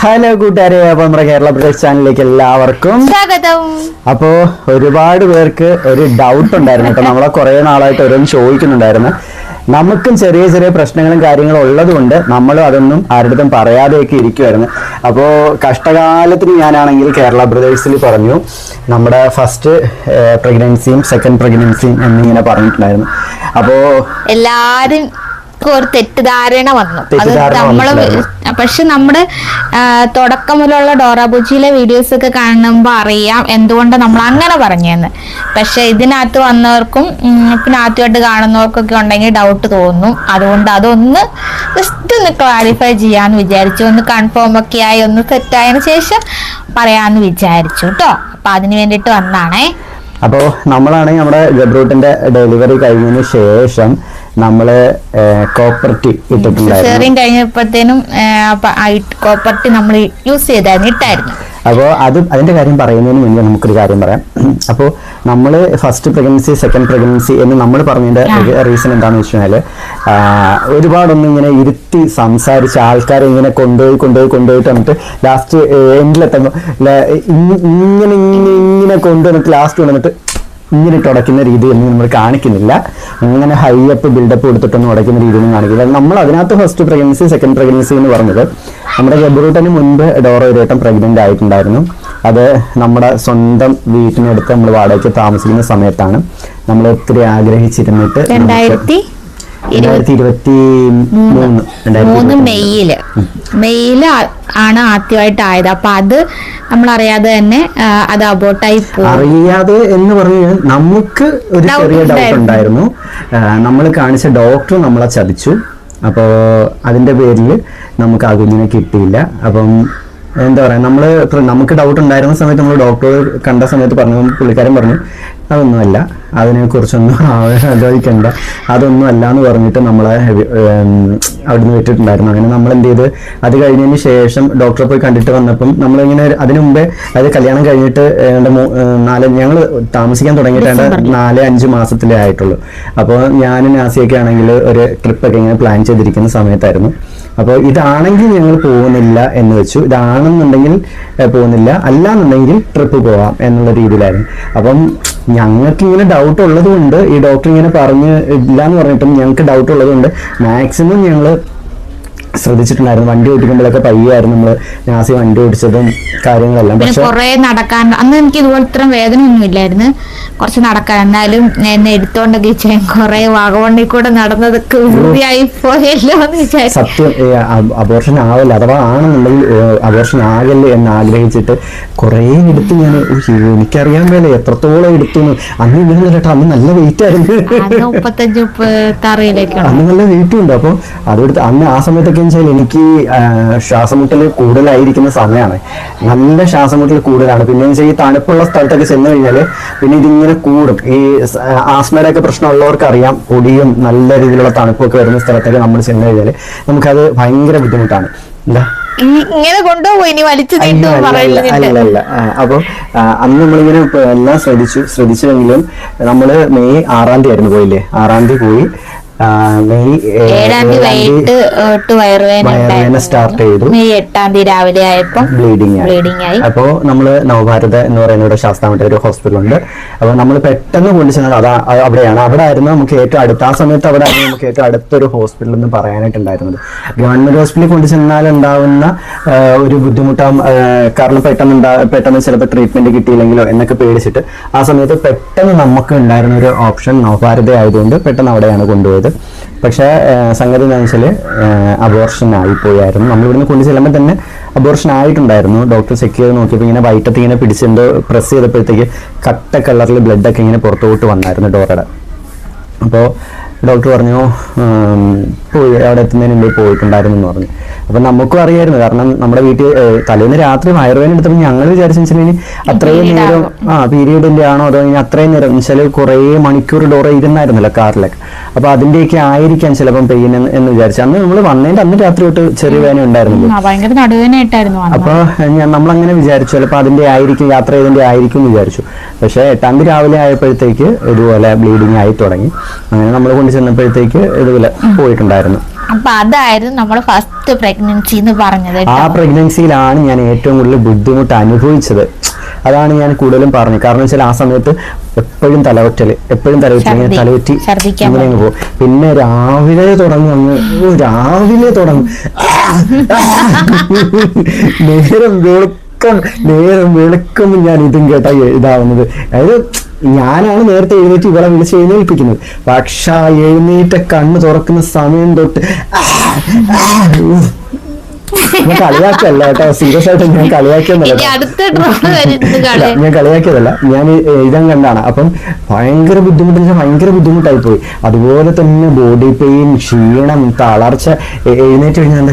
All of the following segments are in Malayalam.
ഹലോ കൂട്ടുകാരെ അപ്പൊ നമ്മുടെ കേരള പ്രദേശ് ചാനലിലേക്ക് എല്ലാവർക്കും സ്വാഗതം. അപ്പോ ഒരുപാട് പേർക്ക് ഒരു ഡൗട്ട് ഉണ്ടായിരുന്നു കേട്ടോ. നമ്മളെ കുറെ നാളായിട്ട് ഓരോന്ന് ചോദിക്കുന്നുണ്ടായിരുന്നു. നമുക്കും ചെറിയ ചെറിയ പ്രശ്നങ്ങളും കാര്യങ്ങളും ഉള്ളതുകൊണ്ട് നമ്മളും അതൊന്നും ആരുടെടുത്തും പറയാതെയൊക്കെ ഇരിക്കുമായിരുന്നു അപ്പോൾ കഷ്ടകാലത്തിന് ഞാനാണെങ്കിൽ കേരള ബ്രദേഴ്സിൽ പറഞ്ഞു നമ്മുടെ ഫസ്റ്റ് പ്രഗ്നൻസിയും സെക്കൻഡ് പ്രഗ്നൻസിയും എന്നിങ്ങനെ പറഞ്ഞിട്ടുണ്ടായിരുന്നു. അപ്പോൾ എല്ലാരും ഒരു തെറ്റിദ്ധാരണ വന്നു. അത് നമ്മൾ പക്ഷെ നമ്മുടെ തുടക്കം മുതലുള്ള ഡോറാബുജിയിലെ വീഡിയോസ് ഒക്കെ കാണുമ്പോൾ അറിയാം എന്തുകൊണ്ട് നമ്മൾ അങ്ങനെ പറഞ്ഞെന്ന്. പക്ഷെ ഇതിനകത്ത് വന്നവർക്കും പിന്നെ ആദ്യമായിട്ട് കാണുന്നവർക്കൊക്കെ ഉണ്ടെങ്കിൽ ഡൗട്ട് തോന്നും. അതുകൊണ്ട് അതൊന്ന് ജസ്റ്റ് ഒന്ന് ക്ലാരിഫൈ ചെയ്യാന്ന് വിചാരിച്ചു. ഒന്ന് കൺഫേം ഒക്കെ ആയി ഒന്ന് സെറ്റായതിനു ശേഷം പറയാന്ന് വിചാരിച്ചു കേട്ടോ അപ്പൊ അതിന് വേണ്ടിയിട്ട് വന്നാണേ. അപ്പോൾ നമ്മളാണെങ്കിൽ നമ്മുടെ ഗബ്രൂട്ടിന്റെ ഡെലിവറി കഴിഞ്ഞതിന് ശേഷം നമ്മൾ കോപ്പർട്ടി ഇട്ടിട്ടുണ്ടായിരുന്നു. കഴിഞ്ഞപ്പോഴത്തേനും കോപ്പർട്ടി നമ്മൾ യൂസ് ചെയ്തായിരുന്നു ഇട്ടായിരുന്നു. അപ്പോൾ അത് അതിന്റെ കാര്യം പറയുന്നതിന് മുന്നേ നമുക്കൊരു കാര്യം പറയാം. അപ്പോൾ നമ്മൾ ഫസ്റ്റ് പ്രഗ്നൻസി സെക്കൻഡ് പ്രഗ്നൻസി എന്ന് നമ്മൾ പറഞ്ഞതിന്റെ റീസൺ എന്താണെന്ന് വെച്ച് കഴിഞ്ഞാൽ ഒരുപാടൊന്നും ഇങ്ങനെ ഇരുത്തി സംസാരിച്ച് ആൾക്കാരെ ഇങ്ങനെ കൊണ്ടുപോയി കൊണ്ടുപോയി കൊണ്ടുപോയിട്ട് വന്നിട്ട് ലാസ്റ്റ് എൻഡിലെത്തുമ്പോൾ ഇങ്ങനെ ഇങ്ങനെ ഇങ്ങനെ കൊണ്ടുവന്നിട്ട് ലാസ്റ്റ് കൊണ്ടുവന്നിട്ട് ഇങ്ങനെ ഇട്ട് ഉടയ്ക്കുന്ന രീതിയൊന്നും നമ്മൾ കാണിക്കുന്നില്ല. അങ്ങനെ ഹൈ അപ്പ് ബിൽഡപ്പ് കൊടുത്തിട്ടൊന്നും ഉടയ്ക്കുന്ന രീതിയൊന്നും കാണിക്കില്ല. നമ്മൾ അതിനകത്ത് ഫസ്റ്റ് പ്രഗ്നൻസി സെക്കൻഡ് പ്രഗ്നൻസി എന്ന് പറഞ്ഞത് നമ്മുടെ ഗബ്രൂട്ടന് മുൻപ് ഡോറ ഒരു വട്ടം പ്രഗ്നന്റ് ആയിട്ടുണ്ടായിരുന്നു. അത് നമ്മുടെ സ്വന്തം വീട്ടിനടുത്ത് നമ്മൾ വാടകയ്ക്ക് താമസിക്കുന്ന സമയത്താണ്. നമ്മൾ ഒത്തിരി ആഗ്രഹിച്ചിരുന്നിട്ട് രണ്ടായിരത്തി ഇരുപത്തി മൂന്ന്. മെയ്യിൽ. ആ- ആണ് ആദ്യമായിട്ടായത്. അപ്പൊ അത് നമ്മൾ അറിയാതെ തന്നെ അത് അബോട്ടായി അറിയാതെ എന്ന് പറഞ്ഞു നമുക്ക് ഒരു ചെറിയ ഡൗട്ട് ഉണ്ടായിരുന്നു. നമ്മൾ കാണിച്ച ഡോക്ടർ നമ്മളെ ചതിച്ചു. അപ്പോൾ അതിന്റെ പേരിൽ നമുക്ക് ആ കുഞ്ഞിനെ കിട്ടിയില്ല. അപ്പം എന്താ പറയാ നമ്മൾ നമുക്ക് ഡൗട്ട് ഉണ്ടായിരുന്ന സമയത്ത് നമ്മൾ ഡോക്ടർ കണ്ട സമയത്ത് പറഞ്ഞു പുള്ളിക്കാരൻ പറഞ്ഞു അതൊന്നുമല്ല അതിനെ കുറിച്ചൊന്നും ആലോചിക്കണ്ട അതൊന്നും അല്ല എന്ന് പറഞ്ഞിട്ട് നമ്മളെ അവിടുന്ന് വിട്ടിട്ടുണ്ടായിരുന്നു. അങ്ങനെ നമ്മൾ എന്ത് ചെയ്ത് അത് കഴിഞ്ഞതിന് ശേഷം ഡോക്ടറെ പോയി കണ്ടിട്ട് വന്നപ്പം നമ്മളിങ്ങനെ അതിനു മുമ്പേ അത് കല്യാണം കഴിഞ്ഞിട്ട് നാല് ഞങ്ങൾ താമസിക്കാൻ തുടങ്ങിയിട്ടാണ് നാല് അഞ്ച് മാസത്തിലേ ആയിട്ടുള്ളൂ. അപ്പോൾ ഞാനും നാസിയൊക്കെ ആണെങ്കിൽ ഒരു ട്രിപ്പൊക്കെ ഇങ്ങനെ പ്ലാൻ ചെയ്തിരിക്കുന്ന സമയത്തായിരുന്നു. അപ്പോൾ ഇതാണെങ്കിൽ ഞങ്ങൾ പോകുന്നില്ല എന്ന് വെച്ചു. ഇതാണെന്നുണ്ടെങ്കിൽ പോകുന്നില്ല. അല്ല എന്നുണ്ടെങ്കിൽ ട്രിപ്പ് പോവാം എന്നുള്ള രീതിയിലായിരുന്നു. അപ്പം ഞങ്ങൾക്ക് ഇങ്ങനെ ഡൗട്ട് ഉള്ളത് കൊണ്ട് ഈ ഡോക്ടർ ഇങ്ങനെ പറഞ്ഞ് ഇല്ല എന്ന് പറഞ്ഞിട്ടും ഞങ്ങൾക്ക് ഡൗട്ട് ഉള്ളത് കൊണ്ട് മാക്സിമം ഞങ്ങൾ ശ്രദ്ധിച്ചിട്ടുണ്ടായിരുന്നു. വണ്ടി ഓടിക്കുമ്പോഴൊക്കെ പയ്യായിരുന്നു നമ്മൾ നാസി വണ്ടി ഓടിച്ചതും കാര്യങ്ങളെല്ലാം. പക്ഷെ കുറെ നടക്കാൻ അന്ന് എനിക്ക് ഇതുപോലെ ഇത്ര വേദന ഒന്നും ഇല്ലായിരുന്നു. കുറച്ച് നടക്കാൻ. എന്നാലും എന്നെ എടുത്തോണ്ടൊക്കെ ചെയ്യാൻ കുറെ വാഗവണ്ടി കൂടെ നടന്നതൊക്കെ വൃത്തിയായി പോയല്ലോ എന്ന് സത്യം. അബോർഷൻ ആവില്ല. അഥവാ ആണെന്നുണ്ടെങ്കിൽ അബോർഷൻ ആകല്ലേ എന്ന് ആഗ്രഹിച്ചിട്ട് കുറേ എടുത്ത് ഞാൻ. എനിക്കറിയാൻ വേണ്ട എത്രത്തോളം എടുത്തു അന്ന് ഇങ്ങനെ കേട്ടോ. അന്ന് നല്ല വെയിറ്റ് ആയിരുന്നു. അന്ന് മുപ്പത്തഞ്ച് മുപ്പത്താറിയിലേക്കാണ് അന്ന് നല്ല വെയിറ്റും ഉണ്ട്. അപ്പോൾ അതെടുത്ത് അന്ന് ആ സമയത്തൊക്കെ വെച്ചാൽ എനിക്ക് ശ്വാസമുട്ടൽ കൂടുതലായിരിക്കുന്ന സമയമാണ് നല്ല ശ്വാസമുട്ടൽ കൂടുതലാണ്. പിന്നെ വെച്ചാൽ ഈ തണുപ്പുള്ള സ്ഥലത്തൊക്കെ ചെന്ന് കഴിഞ്ഞാൽ പിന്നെ ഇതിങ്ങനെ കൂടും. ഈ ആസ്മയുടെ ഒക്കെ പ്രശ്നമുള്ളവർക്ക് അറിയാം പൊടിയും നല്ല രീതിയിലുള്ള തണുപ്പൊക്കെ വരുന്ന സ്ഥലത്തൊക്കെ നമ്മൾ ചെന്ന് കഴിഞ്ഞാൽ നമുക്കത് ഭയങ്കര ബുദ്ധിമുട്ടാണ്. എന്താ? ഇങ്ങനെ കൊണ്ടുപോയി ഇനി വലിച്ചു അല്ല, അപ്പൊ അന്ന് നമ്മളിങ്ങനെ എല്ലാം ശ്രദ്ധിച്ചു ശ്രദ്ധിച്ചുവെങ്കിലും നമ്മൾ മെയ് ആറാം തീയതി ആയിരുന്നു പോയില്ലേ? ആറാം തീയതി പോയി. മെയ് ഏഴാം തീയതി ഏഴാം തീയതി വൈകിട്ട് തൊട്ട് വയറുവേദന വയറുവേദന സ്റ്റാർട്ട് ചെയ്തു. മെയ് എട്ടാം തീയതി രാവിലെ ആയപ്പോ ബ്ലീഡിങ് ആയി. ബ്ലീഡിങ് ആയി. അപ്പോ നമ്മൾ നവഭാരത എന്ന് പറയുന്ന ഒരു ശാസ്ത്രമായിട്ട് ഒരു ഹോസ്പിറ്റൽ ഉണ്ട് അപ്പൊ നമ്മൾ പെട്ടെന്ന് കൊണ്ടു ചെന്നത് അതാ അവിടെയാണ്. അവിടെ ആയിരുന്നു നമുക്ക് ഏറ്റവും അടുത്ത ആ സമയത്ത് അവിടെ ആയിരുന്നു നമുക്ക് ഏറ്റവും അടുത്തൊരു ഹോസ്പിറ്റൽ എന്ന് പറയാനായിട്ടുണ്ടായിരുന്നത്. ഗവൺമെന്റ് ഹോസ്പിറ്റലിൽ കൊണ്ടു ചെന്നാൽ ഉണ്ടാവുന്ന ഒരു ബുദ്ധിമുട്ടാം കാരണം പെട്ടെന്ന് ഉണ്ടാ പെട്ടെന്ന് ചിലപ്പോൾ ട്രീറ്റ്മെന്റ് കിട്ടിയില്ലെങ്കിലോ എന്നൊക്കെ പേടിച്ചിട്ട് ആ സമയത്ത് പെട്ടെന്ന് നമുക്ക് ഉണ്ടായിരുന്ന ഒരു ഓപ്ഷൻ നവഭാരത ആയതുകൊണ്ട് പെട്ടെന്ന് അവിടെയാണ് കൊണ്ടുപോയത്. പക്ഷേ സംഗതി എന്താണെന്ന് വെച്ചാൽ അബോർഷൻ ആയിപ്പോയായിരുന്നു. നമ്മൾ ഇവിടുന്ന് കൊണ്ടു ചെല്ലുമ്പോൾ തന്നെ അബോർഷൻ ആയിട്ടുണ്ടായിരുന്നു. ഡോക്ടർ ചെക്ക് ചെയ്ത് നോക്കിയപ്പോൾ ഇങ്ങനെ വൈറ്റത്ത് ഇങ്ങനെ പിടിച്ചെന്തോ പ്രസ് ചെയ്തപ്പോഴത്തേക്ക് കട്ട കളറിൽ ബ്ലഡൊക്കെ ഇങ്ങനെ പുറത്തോട്ട് വന്നായിരുന്നു ഡോറയുടെ അപ്പോൾ ഡോക്ടർ പറഞ്ഞു പോയി അവിടെ എത്തുന്നതിന് മുമ്പ് പോയിട്ടുണ്ടായിരുന്നു എന്ന് പറഞ്ഞു. അപ്പം നമുക്കും അറിയായിരുന്നു. കാരണം നമ്മുടെ വീട്ടിൽ തലേന്ന് രാത്രി ആയുർവേദം എടുത്തപ്പോൾ ഞങ്ങൾ വിചാരിച്ചു വെച്ചിട്ടുണ്ടെങ്കിൽ അത്രയും നേരം ആ പീരീഡിന്റെ ആണോ അതോ ഇനി അത്രയും നേരം വെച്ചാൽ കുറേ മണിക്കൂർ ഡോറ ഇരുന്നായിരുന്നല്ലോ കാറിലൊക്കെ. അപ്പൊ അതിന്റെയൊക്കെ ആയിരിക്കാം ചിലപ്പം പെയിൻ എന്ന് വിചാരിച്ചു. അന്ന് നമ്മൾ വന്നതിന്റെ അന്ന് രാത്രി തൊട്ട് ചെറിയ വേദന ഉണ്ടായിരുന്നു. ആ, ഭയങ്കര നടുവേനായിട്ടായിരുന്നു വന്നത്. അപ്പൊ ഞാൻ നമ്മളങ്ങനെ വിചാരിച്ചു. ചിലപ്പോൾ അതിന്റെ ആയിരിക്കും യാത്ര ചെയ്തതിന്റെ ആയിരിക്കും എന്ന് വിചാരിച്ചു. പക്ഷേ എട്ടാം തീയതി രാവിലെ ആയപ്പോഴത്തേക്ക് ഇതുപോലെ ബ്ലീഡിങ് ആയി തുടങ്ങി. അങ്ങനെ നമ്മൾ കൊണ്ട് ചെന്നപ്പോഴത്തേക്ക് ഇതുപോലെ പോയിട്ടുണ്ടായിരുന്നു. അപ്പൊ അതായിരുന്നു നമ്മൾ ഫസ്റ്റ് പ്രഗ്നൻസി എന്ന് പറഞ്ഞത് ആ. പ്രഗ്നൻസിയിലാണ് ഞാൻ ഏറ്റവും കൂടുതൽ ബുദ്ധിമുട്ട് അനുഭവിച്ചത്. അതാണ് ഞാൻ കൂടുതലും പറഞ്ഞത്. കാരണം വെച്ചാൽ ആ സമയത്ത് എപ്പോഴും തലവറ്റൽ എപ്പോഴും തലവറ്റൽ ഇങ്ങനെ. തലവറ്റി ഇങ്ങനെ അങ്ങ് പോകും. പിന്നെ രാവിലെ തുടങ്ങി അങ്ങ് രാവിലെ തുടങ്ങും. നേരം വെളുക്കം നേരം വെളുക്കുമ്പോൾ ഞാൻ ഇതും കേട്ടാ ഇതാവുന്നത്. അതായത് ഞാനാണ് നേരത്തെ എഴുന്നേറ്റ് ഇവളെ വിളിച്ച് എഴുന്നേൽപ്പിക്കുന്നത്. പക്ഷെ ആ എഴുന്നേറ്റ കണ്ണ് തുറക്കുന്ന സമയം തൊട്ട് ഞാൻ കളിയാക്കല്ല കേട്ടോ. സീരിയസ് ആയിട്ട് ഞാൻ കളിയാക്കിയൊന്നല്ല ഞാൻ കളിയാക്കിയതല്ല. ഞാൻ ഇതം കണ്ടാണ്. അപ്പം ഭയങ്കര ബുദ്ധിമുട്ട് ഭയങ്കര ബുദ്ധിമുട്ടായി പോയി അതുപോലെ തന്നെ ബോഡി പെയിൻ ക്ഷീണം തളർച്ച എഴുന്നേറ്റ് കഴിഞ്ഞാൽ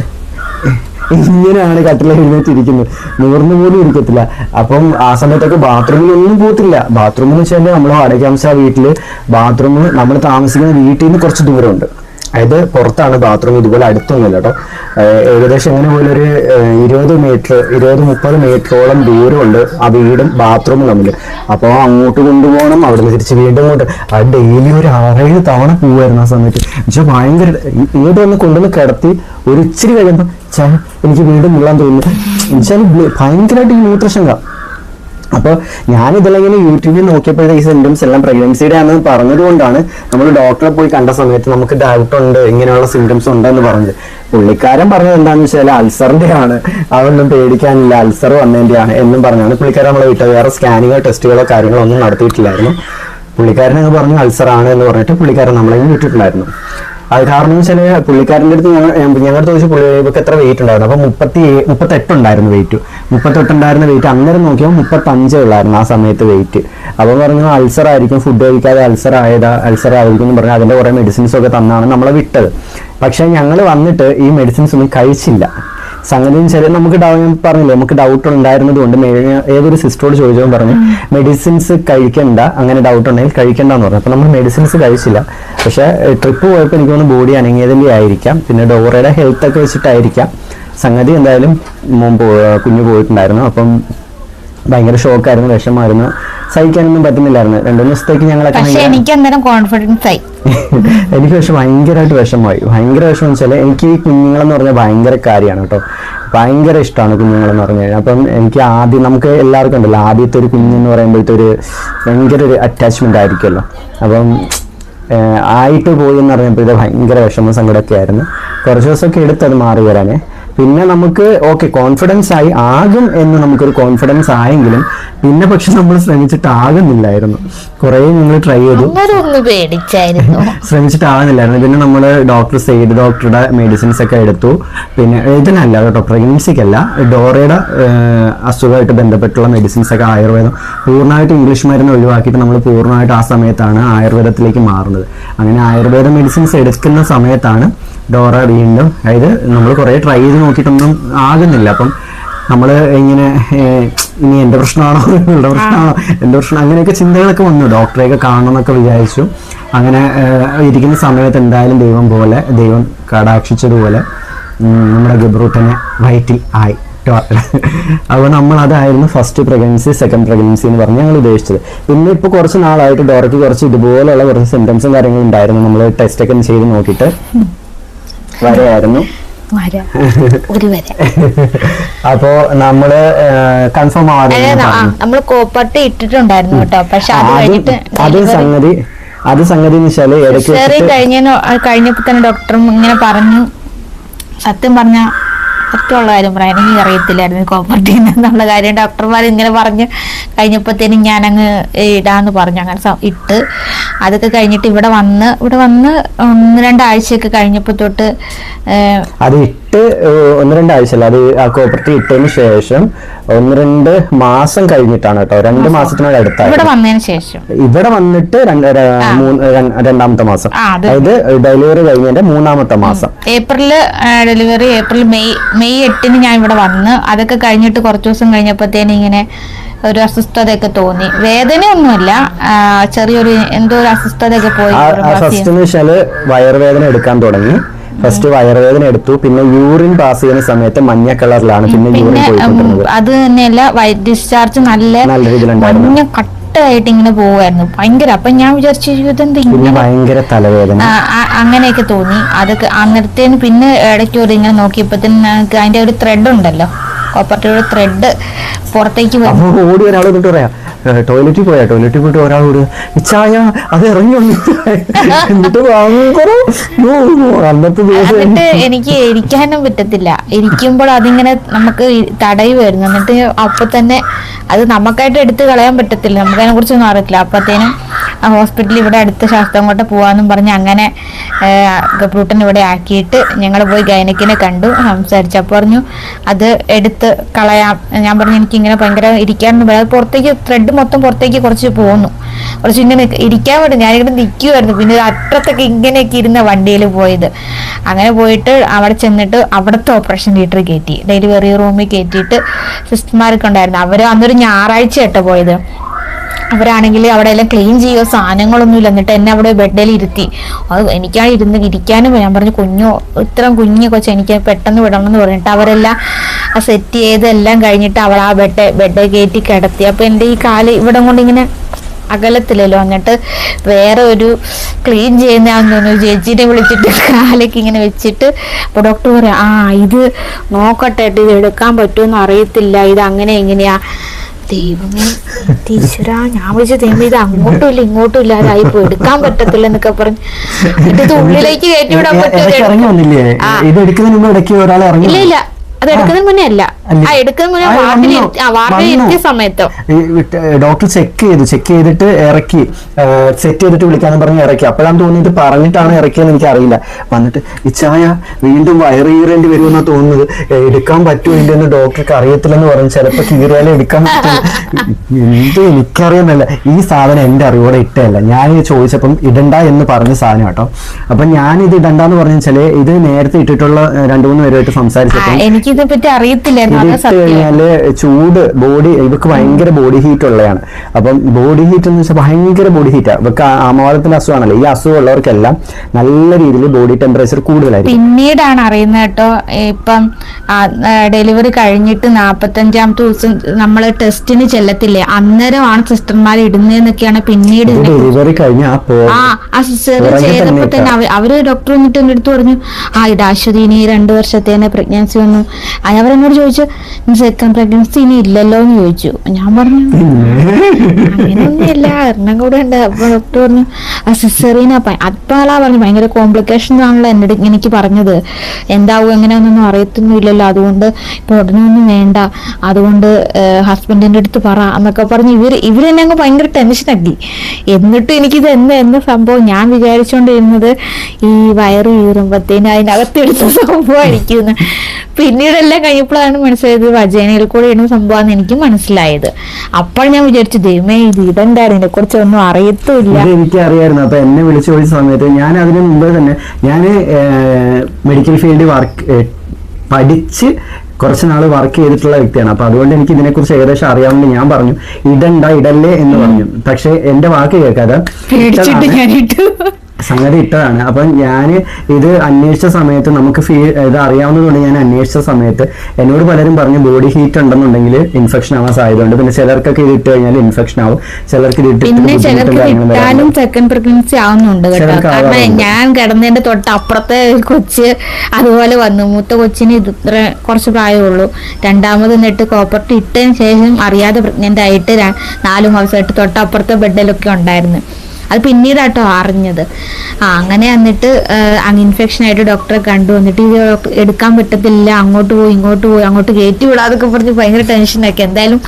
ഇങ്ങനെയാണ് കട്ടില എഴുന്നേറ്റിരിക്കുന്നത് നൂറിന് പോലും ഇരിക്കത്തില്ല. അപ്പം ആ സമയത്തൊക്കെ ബാത്റൂമിൽ ഒന്നും പോകത്തില്ല. ബാത്റൂം എന്ന് വെച്ചാൽ നമ്മൾ വാടകയാംസ വീട്ടിൽ ബാത്റൂം നമ്മൾ താമസിക്കുന്ന വീട്ടിൽ നിന്ന് കുറച്ച് ദൂരമുണ്ട്. അതായത് പുറത്താണ് ബാത്റൂം ഇതുപോലെ അടുത്തൊന്നുമില്ല കേട്ടോ ഏകദേശം ഇങ്ങനെ പോലെ ഒരു ഇരുപത് മീറ്റർ ഇരുപത് മുപ്പത് മീറ്ററോളം ദൂരമുണ്ട് ആ വീടും ബാത്റൂമും തമ്മിൽ അപ്പോൾ അങ്ങോട്ട് കൊണ്ടുപോകണം അവിടെ നിന്ന് തിരിച്ച് വീണ്ടും അങ്ങോട്ട് അത് ഡെയിലി ഒരു ആറേഴ് തവണ പോവായിരുന്നു ആ സമയത്ത്. പക്ഷെ ഭയങ്കര ഇങ്ങോട്ട് വന്ന് കൊണ്ടുവന്ന് കിടത്തി ഒരു ഇച്ചിരി കഴിയുമ്പോൾ എനിക്ക് വീണ്ടും മുള്ളാൻ തോന്നുന്നു. എന്നുവെച്ചാൽ ഭയങ്കരമായിട്ട് ഈ മൂത്രശങ്ക അപ്പോൾ ഇങ്ങനെ യൂട്യൂബിൽ നോക്കിയപ്പോഴത്തെ ഈ സിംറ്റംസ് എല്ലാം പ്രഗ്നൻസിയുടെ ആണെന്ന് പറഞ്ഞതുകൊണ്ടാണ് നമ്മൾ ഡോക്ടറെ പോയി കണ്ട സമയത്ത് നമുക്ക് ഡൗട്ട് ഉണ്ട് ഇങ്ങനെയുള്ള സിംറ്റംസ് ഉണ്ടെന്ന് പറഞ്ഞത്. പുള്ളിക്കാരൻ പറഞ്ഞത് എന്താണെന്ന് വെച്ചാൽ അൾസറിന്റെ ആണ്. അതൊന്നും പേടിക്കാനില്ല അൾസർ വന്നതിന്റെയാണ് എന്നും പറഞ്ഞാണ്. പുള്ളിക്കാരൻ നമ്മളെ വിട്ടത്. വേറെ സ്കാനിങ്ങോ ടെസ്റ്റുകളോ കാര്യങ്ങളോ ഒന്നും നടത്തിയിട്ടില്ലായിരുന്നു. പുള്ളിക്കാരൻ പറഞ്ഞു അൾസർ ആണ് എന്ന് പറഞ്ഞിട്ട് പുള്ളിക്കാരൻ നമ്മളെ വിട്ടിട്ടുണ്ടായിരുന്നു അത് കാരണം വെച്ചാൽ പുള്ളിക്കാരന്റെ അടുത്ത് ഞങ്ങളുടെ ചോദിച്ചു പുള്ളി എത്ര വെയിറ്റ് ഉണ്ടായിരുന്നു? അപ്പൊ മുപ്പത്തി മുപ്പത്തെട്ട് ഉണ്ടായിരുന്നു വെയിറ്റ് മുപ്പത്തെട്ട് ഉണ്ടായിരുന്ന വെയിറ്റ് അന്നേരം നോക്കിയപ്പോൾ മുപ്പത്തഞ്ചേ ഉള്ളായിരുന്നു ആ സമയത്ത് വെയിറ്റ് അപ്പോൾ പറഞ്ഞു അൾസർ ആയിരിക്കും ഫുഡ് കഴിക്കാതെ അൾസർ ആയതാ അൾസർ ആയിരിക്കും എന്ന് പറഞ്ഞാൽ അതിന്റെ കുറെ മെഡിസിൻസ് ഒക്കെ തന്നാണ് നമ്മളെ വിട്ടത്. പക്ഷെ ഞങ്ങൾ വന്നിട്ട് ഈ മെഡിസിൻസ് ഒന്നും കഴിച്ചില്ല. സംഗതി വെച്ചാൽ നമുക്ക് ഞാൻ പറഞ്ഞില്ലേ നമുക്ക് ഡൗട്ട് ഉണ്ടായിരുന്നത് കൊണ്ട് ഏതൊരു സിസ്റ്ററോട് ചോദിച്ചോ പറഞ്ഞു മെഡിസിൻസ് കഴിക്കണ്ട. അങ്ങനെ ഡൗട്ട് ഉണ്ടെങ്കിൽ കഴിക്കണ്ടെന്ന് പറഞ്ഞു. അപ്പൊ നമ്മൾ മെഡിസിൻസ് കഴിച്ചില്ല. പക്ഷെ ട്രിപ്പ് പോയപ്പോൾ എനിക്ക് തോന്നുന്നു ബോഡി അനങ്ങിയതിന്റെ ആയിരിക്കാം. പിന്നെ ഡോറയുടെ ഹെൽത്ത് ഒക്കെ വെച്ചിട്ടായിരിക്കാം. സംഗതി എന്തായാലും കുഞ്ഞു പോയിട്ടുണ്ടായിരുന്നു. അപ്പം ഭയങ്കര ഷോക്കായിരുന്നു വിഷമായിരുന്നു സഹിക്കാനൊന്നും പറ്റുന്നില്ലായിരുന്നു. രണ്ടു ദിവസത്തേക്ക് ഞങ്ങളൊക്കെ പക്ഷെ എനിക്ക് അന്നേരം കോൺഫിഡൻസ് ആയി. എനിക്ക് പക്ഷെ ഭയങ്കരമായിട്ട് വിഷമമായി. ഭയങ്കര വിഷമം വെച്ചാൽ എനിക്ക് ഈ കുഞ്ഞുങ്ങളെന്ന് പറഞ്ഞാൽ ഭയങ്കര കാര്യമാണ് കേട്ടോ. ഭയങ്കര ഇഷ്ടമാണ് കുഞ്ഞുങ്ങളെന്ന് പറഞ്ഞു കഴിഞ്ഞാൽ. അപ്പം എനിക്ക് ആദ്യം നമുക്ക് എല്ലാവർക്കും ഉണ്ടല്ലോ ആദ്യത്തെ ഒരു കുഞ്ഞെന്ന് പറയുമ്പോഴത്തെ ഒരു ഭയങ്കര ഒരു അറ്റാച്ച്മെന്റ് ആയിരിക്കുമല്ലോ. അപ്പം ആയിട്ട് പോയി എന്ന് പറഞ്ഞപ്പോൾ ഇത് ഭയങ്കര വിഷമ സങ്കടമൊക്കെ ആയിരുന്നു. കുറച്ച് ദിവസമൊക്കെ എടുത്തത് മാറി വരാനേ പിന്നെ നമുക്ക് ഓക്കെ കോൺഫിഡൻസ് ആയി ആകും എന്ന് നമുക്കൊരു കോൺഫിഡൻസ് ആയെങ്കിലും പിന്നെ പക്ഷെ നമ്മൾ ശ്രമിച്ചിട്ട് ആകുന്നില്ലായിരുന്നു കുറേ ഞങ്ങൾ ട്രൈ ചെയ്തു. ശ്രമിച്ചിട്ട് ആകുന്നില്ലായിരുന്നു പിന്നെ നമ്മൾ ഡോക്ടർ സെയ്ഡ് ഡോക്ടറുടെ മെഡിസിൻസ് ഒക്കെ എടുത്തു. പിന്നെ ഇതിനല്ല കേട്ടോ പ്രഗ്നൻസിക്കല്ല ഡോറയുടെ അസുഖമായിട്ട് ബന്ധപ്പെട്ടുള്ള മെഡിസിൻസ് ഒക്കെ ആയുർവേദം പൂർണമായിട്ട് ഇംഗ്ലീഷ് മരുന്ന് ഒഴിവാക്കിയിട്ട് നമ്മൾ പൂർണമായിട്ട് ആ സമയത്താണ് ആയുർവേദത്തിലേക്ക് മാറുന്നത്. അങ്ങനെ ആയുർവേദ മെഡിസിൻസ് എടുക്കുന്ന സമയത്താണ് ഡോറ വീണ്ടും. അതായത് നമ്മൾ കുറേ ട്രൈ ചെയ്ത് നോക്കിയിട്ടൊന്നും ആകുന്നില്ല. അപ്പം നമ്മൾ ഇങ്ങനെ ഇനി എന്റെ പ്രശ്നമാണോ? ഇവളുടെ പ്രശ്നമാണോ? എന്റെ പ്രശ്നം അങ്ങനെയൊക്കെ ചിന്തകളൊക്കെ വന്നു. ഡോക്ടറെയൊക്കെ കാണണം എന്നൊക്കെ വിചാരിച്ചു. അങ്ങനെ ഇരിക്കുന്ന സമയത്ത് എന്തായാലും ദൈവം പോലെ ദൈവം കടാക്ഷിച്ചതുപോലെ നമ്മുടെ ഗബ്രൂട്ടനെ വയറ്റിൽ ആയി. അപ്പോൾ നമ്മൾ അതായിരുന്നു ഫസ്റ്റ് പ്രഗ്നൻസി സെക്കൻഡ് പ്രഗ്നൻസി എന്ന് പറഞ്ഞ് ഞങ്ങൾ ഉദ്ദേശിച്ചത്. പിന്നെ ഇപ്പോൾ കുറച്ച് നാളായിട്ട് ഡോറയ്ക്ക് കുറച്ച് ഇതുപോലെയുള്ള കുറച്ച് സിംറ്റംസും കാര്യങ്ങളും ഉണ്ടായിരുന്നു. നമ്മൾ ടെസ്റ്റൊക്കെ ചെയ്ത് നോക്കിയിട്ട്. വരെയായിരുന്നു. വര. ഒരു വര. അപ്പോ നമ്മൾ കൺഫേം ആവാതെ നമ്മൾ കോപ്പട്ട് ഇട്ടിട്ടുണ്ടായിരുന്നു കേട്ടോ. പക്ഷെ അത് കഴിഞ്ഞിട്ട് അത് സംഗതി അത് സംഗതി വെച്ചാൽ ഇടയ്ക്ക് കഴിഞ്ഞപ്പോ തന്നെ ഡോക്ടറും ഇങ്ങനെ പറഞ്ഞു. സത്യം പറഞ്ഞ സത്യമുള്ള കാര്യം പറയാൻ എനിക്ക് അറിയത്തില്ലായിരുന്നു കോപ്പർട്ടി എന്നുള്ള കാര്യം. ഡോക്ടർമാർ ഇങ്ങനെ പറഞ്ഞ് കഴിഞ്ഞപ്പോഴത്തേനും ഞാനങ്ങ് ഇടാന്ന് പറഞ്ഞു. അങ്ങനെ ഇട്ട് അതൊക്കെ കഴിഞ്ഞിട്ട് ഇവിടെ വന്ന് ഇവിടെ വന്ന് ഒന്ന് രണ്ടാഴ്ചയൊക്കെ കഴിഞ്ഞപ്പോൾ തൊട്ട് ഇട്ട് ഒന്ന് രണ്ടാഴ്ച അല്ല അത് ആ കോപ്പർട്ടി ഇട്ടതിന് ശേഷം ഒന്ന് രണ്ട് മാസം കഴിഞ്ഞിട്ടാണ് കേട്ടോ. രണ്ട് മാസത്തിനോട് അടുത്ത ഇവിടെ വന്നിട്ട് രണ്ടാമത്തെ മാസം. അതായത് ഡെലിവറി കഴിഞ്ഞതിന്റെ മൂന്നാമത്തെ മാസം. April delivery April May May എട്ടിന് ഞാൻ ഇവിടെ വന്ന് അതൊക്കെ കഴിഞ്ഞിട്ട് കുറച്ച് ദിവസം കഴിഞ്ഞപ്പോഴത്തേനും ഇങ്ങനെ ഒരു അസ്വസ്ഥതയൊക്കെ തോന്നി. വേദനയൊന്നുമില്ല ചെറിയൊരു എന്തോ ഒരു അസ്വസ്ഥതയൊക്കെ പോയി. വയറുവേദന എടുക്കാൻ തുടങ്ങി. ഫസ്റ്റ് വയറുവേദന എടുത്തു. പിന്നെ യൂറിൻ പാസ് ചെയ്യുന്ന സമയത്ത് മഞ്ഞ കളറിലാണ് പിന്നെ യൂറിൻ അത് തന്നെയല്ല വൈറ്റ് ഡിസ്ചാർജ് നല്ല നല്ല രീതിയിലുണ്ടായിരുന്നു. മഞ്ഞ കട്ട ഇങ്ങനെ പോവായിരുന്നു ഭയങ്കര. അപ്പൊ ഞാൻ വിചാരിച്ചു ഇതെന്ത് പിന്നെ ഇങ്ങനെ ഭയങ്കര തലവേദന. അങ്ങനെയൊക്കെ തോന്നി. അതൊക്കെ അന്നേരത്തേന് പിന്നെ ഇടയ്ക്ക് ഒരു ഇങ്ങനെ നോക്കിയപ്പോഴത്തേന് ഞങ്ങൾക്ക് അതിന്റെ ഒരു ത്രെഡ് ഉണ്ടല്ലോ. കോപ്പർട്ടിയുടെ ത്രെഡ് പുറത്തേക്ക് ഓടി ഒരാൾ എന്നിട്ട് പറയാ ടോയ്ലറ്റിൽ പോയാ. ടോയ്ലറ്റിൽ പോയിട്ട് ഒരാളോട് ചായ അത് ഇറങ്ങി വന്നു. എന്നിട്ട് ഭയങ്കര അന്നത്തെ ദിവസം എന്നിട്ട് എനിക്ക് ഇരിക്കാനും പറ്റത്തില്ല. ഇരിക്കുമ്പോൾ അതിങ്ങനെ നമുക്ക് തടയി തടയുമായിരുന്നു എന്നിട്ട് അപ്പൊ തന്നെ അത് നമുക്കായിട്ട് എടുത്ത് കളയാൻ പറ്റത്തില്ല. നമുക്ക് അതിനെ കുറിച്ചൊന്നും അറിയത്തില്ല. അപ്പത്തേനും ഹോസ്പിറ്റലിൽ ഇവിടെ അടുത്ത ശാസ്ത്രം ശാസ്ത്രംകോട്ട പോവാന്നും പറഞ്ഞ് അങ്ങനെ ഗബ്രൂട്ടൻ ഇവിടെ ആക്കിയിട്ട് ഞങ്ങൾ പോയി ഗൈനക്കിനെ കണ്ടു സംസാരിച്ചു അപ്പോൾ പറഞ്ഞു അത് എടുത്ത് കളയാം. ഞാൻ പറഞ്ഞു എനിക്ക് ഇങ്ങനെ ഭയങ്കര ഇരിക്കാനൊന്നും പറയാം പുറത്തേക്ക് ത്രെഡ് മൊത്തം പുറത്തേക്ക് കുറച്ച് പോന്നു. കുറച്ച് ഇങ്ങനെ ഇരിക്കാൻ വേണ്ടി ഞാനിങ്ങനെ നിൽക്കുമായിരുന്നു പിന്നെ അത്രത്തൊക്കെ ഇങ്ങനെയൊക്കെ ഇരുന്ന വണ്ടിയിൽ പോയത്. അങ്ങനെ പോയിട്ട് അവിടെ ചെന്നിട്ട് അവിടുത്തെ ഓപ്പറേഷൻ തിയേറ്ററിൽ കയറ്റി. ഡെലിവറി റൂമിൽ കയറ്റിയിട്ട് സിസ്റ്റർമാരൊക്കെ ഉണ്ടായിരുന്നു. അവർ അന്നൊരു ഞായറാഴ്ച കേട്ടോ പോയത്. അവരാണെങ്കിൽ അവിടെ എല്ലാം ക്ലീൻ ചെയ്യുക സാധനങ്ങളൊന്നും ഇല്ല എന്നിട്ട് എന്നെ അവിടെ ബെഡിൽ ഇരുത്തി. അത് എനിക്കാണ് ഇരുന്ന് ഇരിക്കാനും ഞാൻ പറഞ്ഞു കുഞ്ഞോ ഇത്രയും കുഞ്ഞു കൊച്ചു എനിക്ക് പെട്ടെന്ന് വിടണം എന്ന് പറഞ്ഞിട്ട് അവരെല്ലാം സെറ്റ് ചെയ്ത് എല്ലാം കഴിഞ്ഞിട്ട് അവൾ ആ ബെഡ് ബെഡ് കയറ്റി കിടത്തി. അപ്പൊ എന്റെ ഈ കാൽ ഇവിടെ കൊണ്ട് ഇങ്ങനെ അകലത്തില്ലല്ലോ. എന്നിട്ട് വേറെ ഒരു ക്ലീൻ ചെയ്യുന്ന തോന്നുന്നു. ചേച്ചീനെ വിളിച്ചിട്ട് കാലൊക്കെ ഇങ്ങനെ വെച്ചിട്ട് അപ്പൊ ഡോക്ടർ പറയാം ആ ഇത് നോക്കട്ടെ ഇത് എടുക്കാൻ പറ്റുമെന്ന് അറിയത്തില്ല. ഇത് അങ്ങനെ എങ്ങനെയാ? ദൈവമേ ടീച്ചറാ ഞാൻ വിളിച്ച ദൈവം ഇത് അങ്ങോട്ടും ഇല്ല ഇങ്ങോട്ടും ഇല്ല പോയി. എടുക്കാൻ പറ്റത്തില്ല എന്നൊക്കെ പറഞ്ഞു ഇത് ഉള്ളിലേക്ക് കയറ്റി വിടാൻ പറ്റില്ല ഇല്ല ഇല്ല. അത് എടുക്കുന്നതിന് മുന്നേ അല്ല. ആ മുന്നേ ആ, വാർഡിൽ വന്നു. വാർഡിൽ ഇരുത്തിയ സമയത്തോ. ഡോക്ടർ ചെക്ക് ചെയ്തു. ചെക്ക് ചെയ്തിട്ട് ഇറക്കി. സെറ്റ് ചെയ്തിട്ട് വിളിക്കാന്ന് പറഞ്ഞ് ഇറക്കി. അപ്പോഴാണ് തോന്നിയത് പറഞ്ഞിട്ടാണ് ഇറക്കിയെന്ന് എനിക്ക് അറിയില്ല വന്നിട്ട് ഈ ചായ വീണ്ടും വയറ് കീറേണ്ടി വരുമെന്നാണ് തോന്നുന്നത്. എടുക്കാൻ പറ്റുമോ ഇല്ലെന്ന് ഡോക്ടർക്ക് അറിയത്തില്ലെന്ന് പറഞ്ഞു. ചിലപ്പോ കീറിയാലേ എടുക്കാൻ പറ്റും എന്ത് എനിക്കറിയുന്നില്ല ഈ സാധനം എന്റെ അറിവോടെ ഇട്ടല്ല ഞാൻ ചോദിച്ചപ്പം ഇടണ്ട എന്ന് പറഞ്ഞ സാധനം കേട്ടോ. അപ്പൊ ഞാൻ ഇത് ഇടണ്ടെന്ന് പറഞ്ഞു വെച്ചാൽ ഇത് നേരത്തെ ഇട്ടിട്ടുള്ള രണ്ടു മൂന്ന് പേരുമായിട്ട് സംസാരിച്ചിട്ട് സംസാരിച്ചപ്പോൾ എനിക്കിതിനെ പറ്റി അറിയത്തില്ലായിരുന്നു ചൂട് ബോഡി ഇവക്ക് ഭയങ്കര ബോഡി ഹീറ്റ് ഉള്ളതാണ്. അപ്പം ബോഡി ഹീറ്റ് എന്ന് വെച്ചാൽ ഭയങ്കര ബോഡി ഹീറ്റാണ് ഇവക്ക് ആമവാദത്തിന്റെ അസുഖമാണല്ലോ. ഈ അസുഖം ഉള്ളവർക്കെല്ലാം നല്ല രീതിയിൽ ബോഡി ടെമ്പറേച്ചർ കൂടുതലായിരിക്കും. പിന്നീടാണ് അറിയുന്നത് കേട്ടോ ഇപ്പം ഡെലിവറി കഴിഞ്ഞിട്ട് നാപ്പത്തഞ്ചാമത്തെ ദിവസം നമ്മൾ ടെസ്റ്റിന് ചെല്ലത്തില്ലേ? അന്നേരമാണ് സിസ്റ്റർമാർ ഇടുന്നതെന്നൊക്കെയാണ് പിന്നീട് ഡെലിവറി കഴിഞ്ഞ ആ സിസ്റ്റർ തന്നെ അവർ ഡോക്ടർ വന്നിട്ട് എന്റെ അടുത്ത് പറഞ്ഞു ആ ഇത് അശ്വതി ഇനി രണ്ടു വർഷത്തേനെ പ്രഗ്നൻസി വന്നു. അത് അവരെന്നോട് ചോദിച്ചു സെക്കൻഡ് പ്രഗ്നൻസി ഇനി ഇല്ലല്ലോ എന്ന് ചോദിച്ചു. ഞാൻ പറഞ്ഞു അങ്ങനെയൊന്നുമില്ല എണ്ണം കൂടെ ഉണ്ട്. അപ്പൊ ഡോക്ടർ പറഞ്ഞു ആ സിസറീന അപ്പാളാ പറഞ്ഞു ഭയങ്കര കോംപ്ലിക്കേഷൻ ആണല്ലോ എന്നോട് എനിക്ക് പറഞ്ഞത്. എന്താവും എങ്ങനെയാണെന്നൊന്നും അറിയത്തൊന്നുമില്ലല്ലോ. അതുകൊണ്ട് ഇപ്പൊ ഉടനെ ഒന്നും വേണ്ട. അതുകൊണ്ട് ഹസ്ബൻഡിന്റെ അടുത്ത് പറ എന്നൊക്കെ പറഞ്ഞ് ഇവർ ഇവരെന്നെ അങ്ങ് ഭയങ്കര ടെൻഷനാക്കി എന്നിട്ടും എനിക്കിത് എന്ത് എന്ന സംഭവം? ഞാൻ വിചാരിച്ചുകൊണ്ടിരുന്നത് ഈ വയറ് കീറുമ്പത്തേന് അതിനകത്ത് എടുത്ത സംഭവമായിരിക്കും പിന്നീടെല്ലാം കഴിഞ്ഞപ്പോഴാണ് മനസ്സിലായത് വജേനയിൽ കൂടെ ഇടുന്ന സംഭവം എനിക്ക് മനസ്സിലായത്. അപ്പോൾ ഞാൻ വിചാരിച്ചു ദൈവമേ ഇത് ഇതെന്താണ്? ഇതിനെ കുറിച്ച് ഒന്നും അറിയത്തുമില്ല. എനിക്ക് അറിയായിരുന്നു അപ്പൊ എന്നെ വിളിച്ചു പോയ സമയത്ത് ഞാൻ അതിന് മുമ്പ് തന്നെ ഞാൻ മെഡിക്കൽ ഫീൽഡിൽ വർക്ക് പഠിച്ച് കുറച്ച് നാൾ വർക്ക് ചെയ്തിട്ടുള്ള വ്യക്തിയാണ്. അപ്പൊ അതുകൊണ്ട് എനിക്ക് ഇതിനെക്കുറിച്ച് ഏകദേശം അറിയാമെന്ന് ഞാൻ പറഞ്ഞു. ഇടണ്ട ഇടല്ലേ എന്ന് പറഞ്ഞു. പക്ഷെ എന്റെ വാക്ക് കേൾക്കാതെ സംഗതി ഇട്ടതാണ്. അപ്പൊ ഞാൻ ഇത് അന്വേഷിച്ച സമയത്ത് നമുക്ക് ഫീ ഇത് അറിയാവുന്നതുകൊണ്ട് ഞാൻ അന്വേഷിച്ച സമയത്ത് എന്നോട് പലരും പറഞ്ഞു ബോഡി ഹീറ്റ് ഉണ്ടെന്നുണ്ടെങ്കിൽ ഇൻഫെക്ഷൻ ആവാൻ സാധ്യതയുണ്ട്. പിന്നെ ചിലർക്കൊക്കെ ഇത് ഇട്ട് കഴിഞ്ഞാൽ ഇൻഫെക്ഷൻ ആവും. ചിലർക്ക് ഇത് ഇട്ട് പിന്നെ ചിലർക്ക് സെക്കൻഡ് പ്രഗ്നൻസി ആവുന്നുണ്ട് കേട്ടോ. കാരണം ഞാൻ കിടന്നതിന്റെ തൊട്ട് അപ്പുറത്തെ കൊച്ച് അതുപോലെ വന്നു. മൂത്ത കൊച്ചിന് ഇത് ഇത്ര കുറച്ച് പ്രായമുള്ളൂ. രണ്ടാമത് എന്നിട്ട് കോപ്പർട്ട് ഇട്ടതിന് ശേഷം അറിയാതെ പ്രഗ്നന്റ് ആയിട്ട് നാല് മാസമായിട്ട് തൊട്ടപ്പുറത്തെ ബെഡിലൊക്കെ ഉണ്ടായിരുന്നു. അത് പിന്നീടാട്ടോ അറിഞ്ഞത്. ആ അങ്ങനെ എന്നിട്ട് ഇൻഫെക്ഷൻ ആയിട്ട് ഡോക്ടറെ കണ്ടു. വന്നിട്ട് ഇത് എടുക്കാൻ പറ്റത്തില്ല. അങ്ങോട്ട് പോയി ഇങ്ങോട്ട് പോയി അങ്ങോട്ട് കയറ്റി വിടാതൊക്കെ പറഞ്ഞ് ഭയങ്കര ടെൻഷനാക്കി എന്തായാലും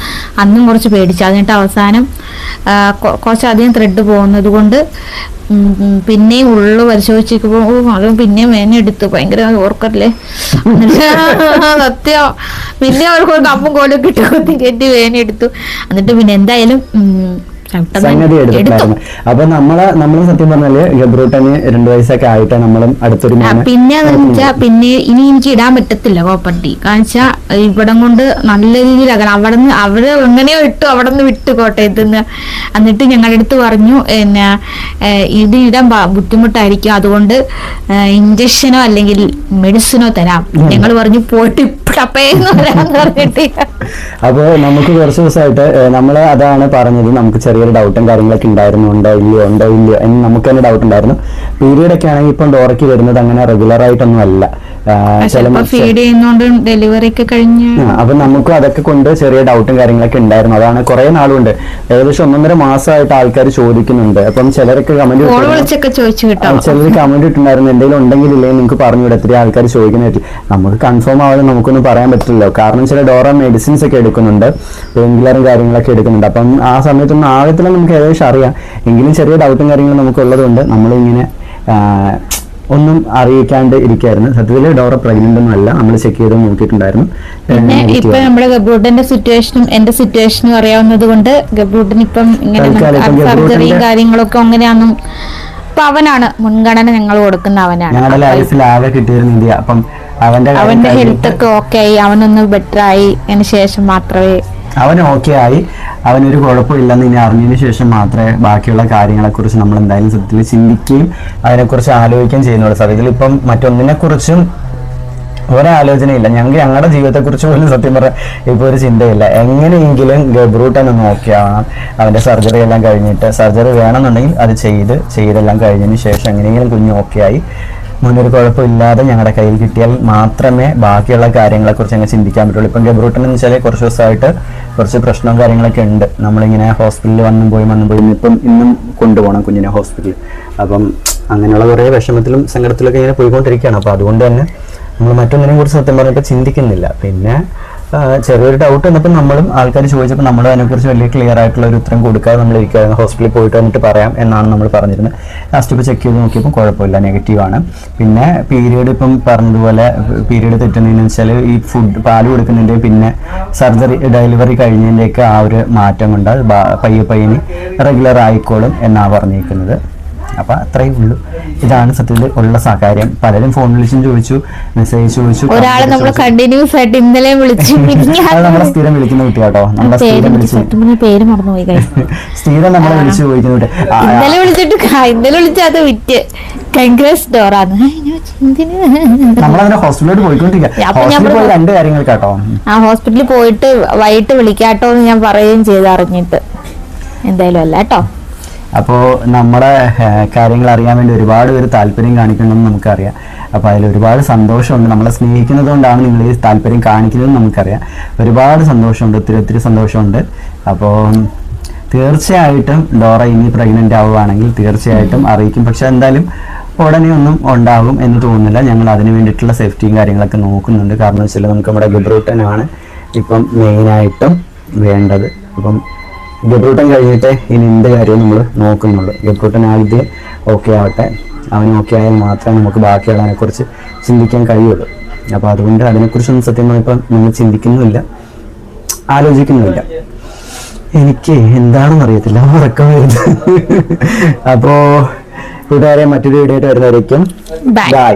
അന്നും കുറച്ച് പേടിച്ചു. അതിനിട്ട് അവസാനം കുറച്ചധികം ത്രെഡ് പോകുന്നത് കൊണ്ട് പിന്നെയും ഉള്ളു പരിശോധിച്ചപ്പോൾ അതും അത് പിന്നെയും വേനെടുത്തു ഭയങ്കര ഓർക്കല്ലേ സത്യം. പിന്നെ അവർക്ക് കമ്പും കോലും കിട്ടും കെട്ടി വേനെടുത്തു എന്നിട്ട് പിന്നെ എന്തായാലും സംഗതി എടുത്തു. എടുത്തിട്ടായിരുന്നു അപ്പൊ നമ്മൾ നമ്മൾ സത്യം പറഞ്ഞാൽ ഗബ്രൂട്ടന് രണ്ടു വയസ്സൊക്കെ ആയിട്ട് നമ്മളും അടുത്തൊരു പിന്നെ പിന്നെ ഇനി എനിക്ക് ഇടാൻ പറ്റത്തില്ല കോപ്പട്ടി കാരണം വെച്ചാ ഇവിടം കൊണ്ട് നല്ല രീതിയിൽ അകലം. അവിടെ നിന്ന് അവർ എങ്ങനെയോ ഇട്ടു അവിടെ നിന്ന് വിട്ടു കോട്ടയത്ത് നിന്ന്. എന്നിട്ട് ഞങ്ങളുടെ അടുത്ത് പറഞ്ഞു പിന്നെ ഏഹ്, ഇത് ഇടാൻ ബുദ്ധിമുട്ടായിരിക്കും. അതുകൊണ്ട് ഇഞ്ചക്ഷനോ അല്ലെങ്കിൽ മെഡിസിനോ തരാം. ഞങ്ങൾ പറഞ്ഞു പോയിട്ട് ഇപ്പഴപ്പേന്ന് പറഞ്ഞിട്ട്. അപ്പൊ നമുക്ക് കുറച്ച് ദിവസമായിട്ട് നമ്മൾ അതാണ് പറഞ്ഞത്. നമുക്ക് ചെറിയ ചെറിയൊരു ഡൗട്ടും കാര്യങ്ങളൊക്കെ ഉണ്ടായിരുന്നു? ഉണ്ടോ ഇല്ലയോ ഉണ്ടോ ഇല്ലയോ എന്ന് നമുക്ക് തന്നെ ഡൗട്ട് ഉണ്ടായിരുന്നു. പീരീഡ് ഒക്കെ ആണെങ്കിൽ ഇപ്പം ഡോറയ്ക്ക് വരുന്നത് അങ്ങനെ റെഗുലർ ആയിട്ടൊന്നും അല്ല ഫീഡ് ചെയ്യുന്നോണ്ട് ഡെലിവറി ഒക്കെ കഴിഞ്ഞ് അപ്പൊ നമുക്കും അതൊക്കെ കൊണ്ട് ചെറിയ ഡൗട്ടും കാര്യങ്ങളൊക്കെ ഉണ്ടായിരുന്നു. അതാണ് കുറെ നാളുണ്ട് ഏകദേശം ഒന്നൊന്നര മാസമായിട്ട് ആൾക്കാർ ചോദിക്കുന്നുണ്ട്. അപ്പം ചിലരൊക്കെ കമന്റ് ചിലർ കമന്റ് ഇട്ടുണ്ടായിരുന്നു എന്തെങ്കിലും ഉണ്ടെങ്കിൽ ഇല്ലെങ്കിൽ നിങ്ങൾക്ക് പറഞ്ഞുകൂടെ എത്ര ആൾക്കാർ ചോദിക്കുന്ന പറ്റി നമുക്ക് കൺഫേം ആവാതെ നമുക്കൊന്നും പറയാൻ പറ്റില്ലല്ലോ. കാരണം ചില ഡോറ മെഡിസിൻസ് ഒക്കെ എടുക്കുന്നുണ്ട്. പെയിൻകില്ലറും കാര്യങ്ങളൊക്കെ എടുക്കുന്നുണ്ട്. അപ്പം ആ സമയത്തൊന്നും ആഴത്തിലും നമുക്ക് ഏകദേശം അറിയാം. എങ്കിലും ചെറിയ ഡൗട്ടും കാര്യങ്ങളും നമുക്കുള്ളതുകൊണ്ട് നമ്മളിങ്ങനെ ഒന്നും അറിയിക്കാണ്ട് ഇരിക്കായിരുന്നു. സത്യത്തിൽ ഡോറ പ്രഗ്നന്റ് ഒന്നും അല്ല. നമ്മൾ ചെക്ക് ചെയ്ത് നോക്കിയിട്ടുണ്ടായിരുന്നു. പിന്നെ ഇപ്പൊ നമ്മുടെ ഗബ്രൂട്ടന്റെ സിറ്റുവേഷനും എന്റെ സിറ്റുവേഷനും അറിയാവുന്നത് കൊണ്ട് ഗബ്രൂട്ടൻ ഇപ്പം ഇങ്ങനെ സർജറിയും കാര്യങ്ങളൊക്കെ അങ്ങനെയാണെന്നും അപ്പൊ അവനാണ്. മുൻഗണന ഞങ്ങൾ കൊടുക്കുന്ന അവനാണ്. ഞങ്ങളുടെ ലൈഫിൽ ആകെ കിട്ടിയിരുന്നില്ല അപ്പം അവന്റെ അവന്റെ ഹെൽത്ത് ഒക്കെ ഓക്കെ ആയി. അവനൊന്ന് ബെറ്റർ ആയി. അതിന് ശേഷം മാത്രമേ അവൻ ഓക്കെ ആയി. അവനൊരു കുഴപ്പമില്ലെന്ന് ഇനി അറിഞ്ഞതിന് ശേഷം മാത്രമേ ബാക്കിയുള്ള കാര്യങ്ങളെക്കുറിച്ച് നമ്മൾ എന്തായാലും സത്യത്തിൽ ചിന്തിക്കുകയും അതിനെക്കുറിച്ച് ആലോചിക്കുകയും ചെയ്യുന്നുള്ളൂ. സത്യത്തിൽ ഇപ്പം മറ്റൊന്നിനെക്കുറിച്ചും ഒരാലോചനയില്ല. ഞങ്ങൾക്ക് ഞങ്ങളുടെ ജീവിതത്തെക്കുറിച്ച് പോലും സത്യം പറഞ്ഞാൽ ഇപ്പോൾ ഒരു ചിന്തയില്ല. എങ്ങനെയെങ്കിലും ഗബ്രൂട്ടൻ ഒന്ന് ഓക്കെ ആവണം അവന്റെ സർജറി എല്ലാം കഴിഞ്ഞിട്ട്. സർജറി വേണമെന്നുണ്ടെങ്കിൽ അത് ചെയ്ത് ചെയ്തെല്ലാം കഴിഞ്ഞതിന് ശേഷം എങ്ങനെയെങ്കിലും കുഞ്ഞ് ഓക്കെ ആയി. മുന്നൊരു കുഴപ്പമില്ലാതെ ഞങ്ങളുടെ കയ്യിൽ കിട്ടിയാൽ മാത്രമേ ബാക്കിയുള്ള കാര്യങ്ങളെക്കുറിച്ച് അങ്ങ് ചിന്തിക്കാൻ പറ്റുള്ളൂ. ഇപ്പം ഗബ്രൂട്ടൻ എന്ന് വെച്ചാൽ കുറച്ച് ദിവസമായിട്ട് കുറച്ച് പ്രശ്നവും കാര്യങ്ങളൊക്കെ ഉണ്ട്. നമ്മളിങ്ങനെ ഹോസ്പിറ്റലിൽ വന്നും പോയി വന്നും പോയി ഇപ്പം ഇന്നും കൊണ്ടുപോകണം കുഞ്ഞിനെ ഹോസ്പിറ്റലിൽ. അപ്പം അങ്ങനെയുള്ള കുറേ വിഷമത്തിലും സങ്കടത്തിലൊക്കെ ഇങ്ങനെ പോയിക്കൊണ്ടിരിക്കുകയാണ്. അപ്പോൾ അതുകൊണ്ട് തന്നെ നമ്മൾ മറ്റൊന്നിനെ കുറിച്ച് സത്യം പറഞ്ഞപ്പോൾ ചിന്തിക്കുന്നില്ല. പിന്നെ ചെറിയൊരു ഡൗട്ട് വന്നപ്പോൾ നമ്മളും ആൾക്കാർ ചോദിച്ചപ്പോൾ നമ്മൾ അതിനെക്കുറിച്ച് വലിയ ക്ലിയർ ആയിട്ടുള്ള ഒരു ഉത്തരം കൊടുക്കാതെ നമ്മൾ ഇരിക്കുകയായിരുന്നു ഹോസ്പിറ്റലിൽ പോയിട്ട് വന്നിട്ട് പറയാം എന്നാണ് നമ്മൾ പറഞ്ഞിരുന്നത്. ലാസ്റ്റ് ഇപ്പോൾ ചെക്ക് ചെയ്ത് നോക്കിയപ്പോൾ കുഴപ്പമില്ല നെഗറ്റീവ് ആണ്. പിന്നെ പീരീഡ് ഇപ്പം പറഞ്ഞതുപോലെ പീരീഡ് തെറ്റുന്നതെന്ന് വെച്ചാൽ ഈ ഫുഡ് പാൽ കൊടുക്കുന്നതിന്റെയും പിന്നെ സർജറി ഡെലിവറി കഴിഞ്ഞതിന്റെയൊക്കെ ആ ഒരു മാറ്റം കൊണ്ട് പയ്യെ പയ്യന് റെഗുലർ ആയിക്കോളും എന്നാണ് പറഞ്ഞിരിക്കുന്നത്. അപ്പൊ അത്രയേ ഉള്ളൂ. ഇതാണ് സത്യത്തിൽ ഉള്ള സഹകാര്യം. കാര്യം പലരും ഫോൺ വിളിച്ചും ചോദിച്ചു മെസ്സേജ് ചോദിച്ചു ഒരാളെ നമ്മൾ കണ്ടിന്യൂസ് ആയിട്ട് ഇന്നലെ വിളിച്ചു. അത് നമ്മളെ സ്ഥിരം വിളിക്കുന്ന കുട്ടി കേട്ടോ നമ്മളെ സ്ഥിരം വിളിച്ചു പേര് മറന്നുപോയി. സ്ഥിരം നമ്മളെ വിളിച്ചു ചോദിക്കുന്ന കുട്ടി. ഇന്നലെ വിളിച്ചിട്ട് ഇന്നലെ വിളിച്ചാൽ അത് വിറ്റ്. കൺഗ്രസ് ഡോറാന്ന് നമ്മളതിന്റെ ഹോസ്പിറ്റലിലോട്ട് പോയിക്കൊണ്ടിരിക്കുക രണ്ട് കാര്യങ്ങൾ കേട്ടോ. ആ ഹോസ്പിറ്റലിൽ പോയിട്ട് വൈകിട്ട് വിളിക്കാട്ടോ എന്ന് ഞാൻ പറയുകയും ചെയ്ത് അറിഞ്ഞിട്ട് എന്തായാലും അല്ല കേട്ടോ അപ്പോൾ നമ്മുടെ കാര്യങ്ങൾ അറിയാൻ വേണ്ടി ഒരുപാട് പേര് താല്പര്യം കാണിക്കണമെന്ന് നമുക്കറിയാം. അപ്പോൾ അതിൽ ഒരുപാട് സന്തോഷമുണ്ട്. നമ്മളെ സ്നേഹിക്കുന്നത് കൊണ്ടാണ് നിങ്ങൾ ഈ താല്പര്യം കാണിക്കുന്നതെന്ന് നമുക്കറിയാം. ഒരുപാട് സന്തോഷമുണ്ട്. ഒത്തിരി ഒത്തിരി സന്തോഷമുണ്ട്. അപ്പോൾ തീർച്ചയായിട്ടും ഡോറ ഇനി പ്രഗ്നന്റ് ആവുകയാണെങ്കിൽ തീർച്ചയായിട്ടും അറിയിക്കും. പക്ഷെ എന്തായാലും ഉടനെ ഒന്നും ഉണ്ടാകും എന്ന് തോന്നുന്നില്ല. ഞങ്ങൾ അതിന് വേണ്ടിയിട്ടുള്ള സേഫ്റ്റിയും കാര്യങ്ങളൊക്കെ നോക്കുന്നുണ്ട്. കാരണം വെച്ചാൽ നമുക്ക് നമ്മുടെ ഗബ്രൂട്ടനാണ് ഇപ്പം മെയിനായിട്ടും വേണ്ടത്. അപ്പം ഗബ്രൂട്ടൻ കഴിഞ്ഞിട്ട് ഇനി എന്ത് കാര്യവും നമ്മൾ നോക്കുന്നുള്ളൂ ഗബ്രൂട്ടൻ ആദ്യം ഓക്കെ ആവട്ടെ. അവൻ ഓക്കെ ആയാൽ മാത്രമേ നമുക്ക് ബാക്കിയുള്ളതിനെ കുറിച്ച് ചിന്തിക്കാൻ കഴിയുള്ളൂ. അപ്പോൾ അതുകൊണ്ട് അതിനെക്കുറിച്ചൊന്നും സത്യം ഇപ്പം നമ്മൾ ചിന്തിക്കുന്നുമില്ല. ആലോചിക്കുന്നുമില്ല. എനിക്ക് എന്താണെന്ന് അറിയത്തില്ല. ഉറക്കം വരുന്നത്. അപ്പോൾ കൂട്ടുകാരെ മറ്റൊരു വീഡിയോ ആയിട്ട് വരുന്നതായിരിക്കും. ബൈ